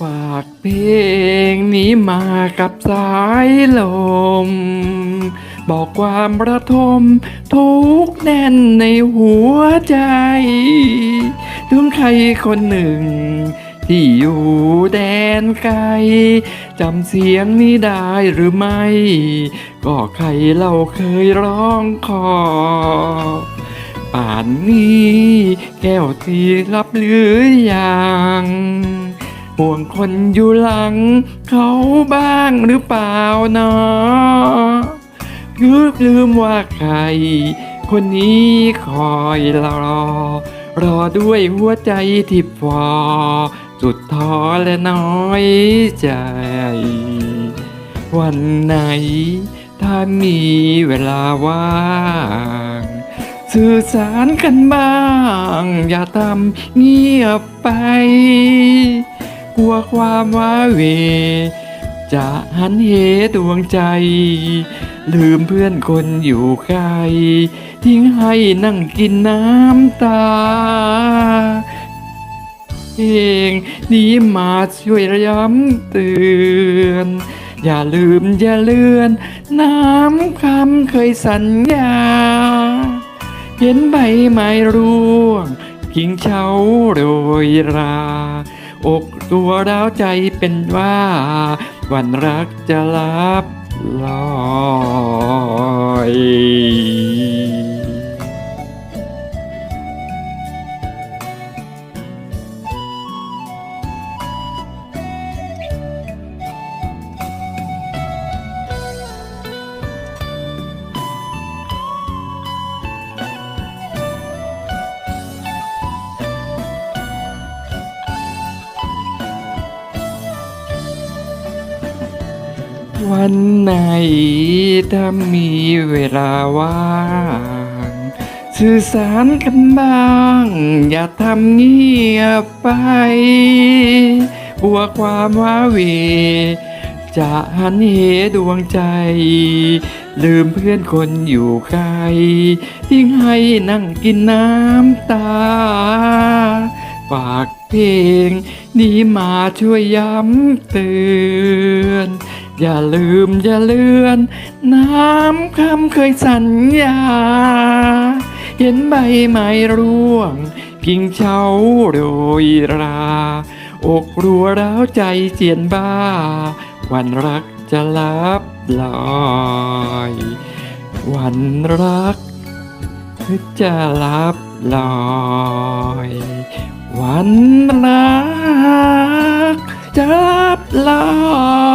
ฝากเพลงนี้มากับสายลม บอกความระทมทุกแน่นในหัวใจถึงใครคนหนึ่ง ที่อยู่แดนไกลจำเสียงนี้ได้หรือไม่ ก็ใครเราเคยร้องขอป่านนี้แก้วที่รับหรือยัง ห่วงคนอยู่หลัง เขาบ้างหรือเปล่าเนาะลืมลืมว่าใคร คนนี้คอยรอ รอด้วยหัวใจที่ฟอสุดท้อและน้อยใจ วันไหน ถ้ามีเวลาว่างสื่อสารกันบ้าง อย่าทำเงียบไป กลัวความว้าเหวจะหันเหดวงใจ ลืมเพื่อนคนอยู่ไกลทิ้งให้นั่งกินน้ำตา เองนี้มาช่วยย้ำเตือน อย่าลืมอย่าเลือน น้ำคำเคยสัญญา เห็นใบไม้ร่วงกิ่งเฉาโรยรา อกตัวร้าวใจเป็นว่า วันรักจะลับลอย วันไหนถ้ามีเวลาว่าง สื่อสารกันบ้าง อย่าทำเงียบไปกลัวความว้าเหวจะหันเหดวงใจ ลืมเพื่อนคนอยู่ไกลทิ้งให้นั่งกินน้ำตา ฝากเพลงนี้มาช่วยย้ำเตือน อย่าลืมอย่าเลือน น้ำคำเคยสัญญา เห็นใบไม้ร่วงกิ่งเฉาโรยรา อกรัวร้าวใจเจียนบ้า วันรักจะลับลอย วันรักจะลับลอย วันรักจะลับลอย